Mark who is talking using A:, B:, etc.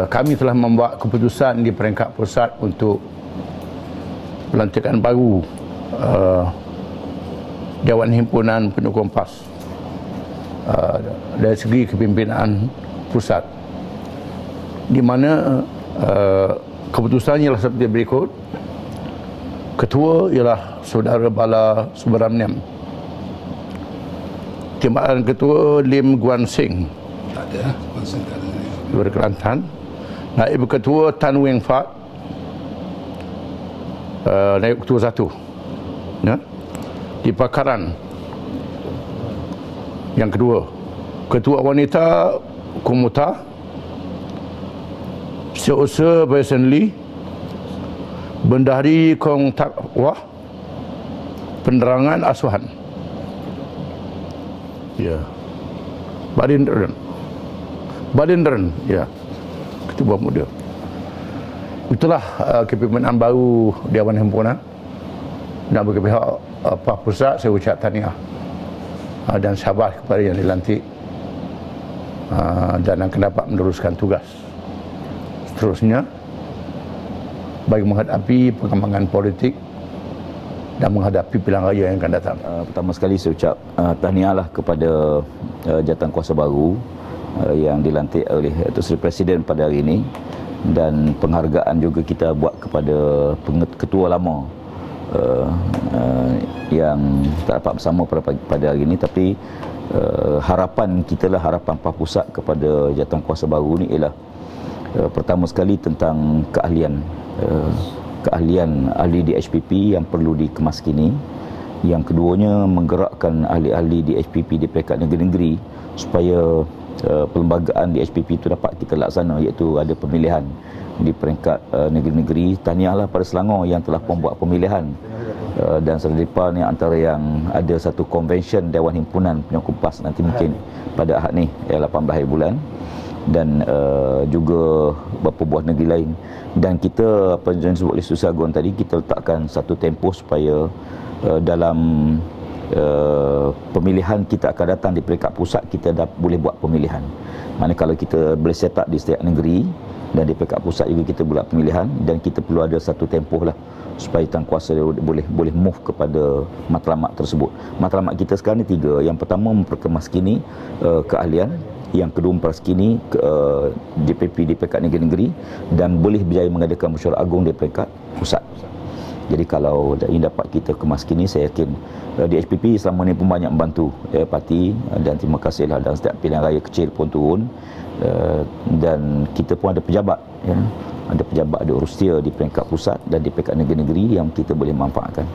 A: uh, kami telah membuat keputusan di peringkat pusat untuk pelantikan baru uh, Dewan Himpunan Pendukung PAS uh, dari segi kepimpinan pusat di mana uh, keputusannya ialah seperti berikut ketua ialah saudara Bala Subaramniam timbalan ketua Lim Guan Sing
B: Tak ada. Masa tak ada.
A: Dua Kelantan Naib Ketua Tan Wing Fat uh, Naib Ketua satu. Ya? Di Pakaran. Yang kedua Ketua Wanita Kumuta Seusaha Baisen Lee Bendahari Kong Tak Wah Penerangan Asuhan. Ya. Badindran Badindran Ya Ketua Muda. Itulah uh, kepimpinan baru Dewan Himpunan dan bagi pihak uh, PAH Pusat saya ucap tahniah. Uh, dan sabar kepada yang dilantik. Uh, dan akan dapat meneruskan tugas. Seterusnya bagi menghadapi perkembangan politik dan menghadapi pilihan raya yang akan datang.
C: Uh, pertama sekali saya ucap uh, tahniahlah kepada uh, jawatan kuasa baru uh, yang dilantik oleh Datuk Seri Presiden pada hari ini. Dan penghargaan juga kita buat kepada ketua lama uh, uh, yang tak dapat bersama pada pada hari ini. Tapi uh, harapan kita lah harapan PAH Pusat kepada jawatan kuasa baru ni ialah uh, pertama sekali tentang keahlian uh, keahlian ahli di HPP yang perlu dikemas kini yang keduanya menggerakkan ahli-ahli di HPP di peringkat negeri-negeri supaya uh, perlembagaan di HPP itu dapat kita laksana iaitu ada pemilihan di peringkat uh, negeri-negeri. Tahniahlah pada Selangor yang telah membuat pemilihan. Uh, dan Serdepa ni antara yang ada satu convention Dewan Himpunan Penyokong PAS nanti mungkin pada Ahad ni eh, 18 hari bulan. Dan uh, juga beberapa buah negeri lain. Dan kita apa yang disebut oleh Susah Agung tadi kita letakkan satu tempoh supaya uh, dalam uh, pemilihan kita akan datang di peringkat pusat kita dah boleh buat pemilihan mana kalau kita boleh set up di setiap negeri dan di peringkat pusat juga kita buat pemilihan dan kita perlu ada satu tempoh lah supaya tangkuasa boleh boleh move kepada matlamat tersebut. Matlamat kita sekarang ni tiga. Yang pertama memperkemaskini uh, keahlian, yang kedua memperkemaskini uh, DPP di peringkat negeri-negeri dan boleh berjaya mengadakan mesyuarat agung di peringkat pusat. Jadi kalau ini dapat kita kemas kini, saya yakin uh, di HPP selama ini pun banyak membantu ya, parti. Uh, dan terima kasihlah dan setiap pilihan raya kecil pun turun. Uh, dan kita pun ada pejabat ya, ada pejabat ada urusia di peringkat pusat dan di peringkat negeri-negeri yang kita boleh manfaatkan.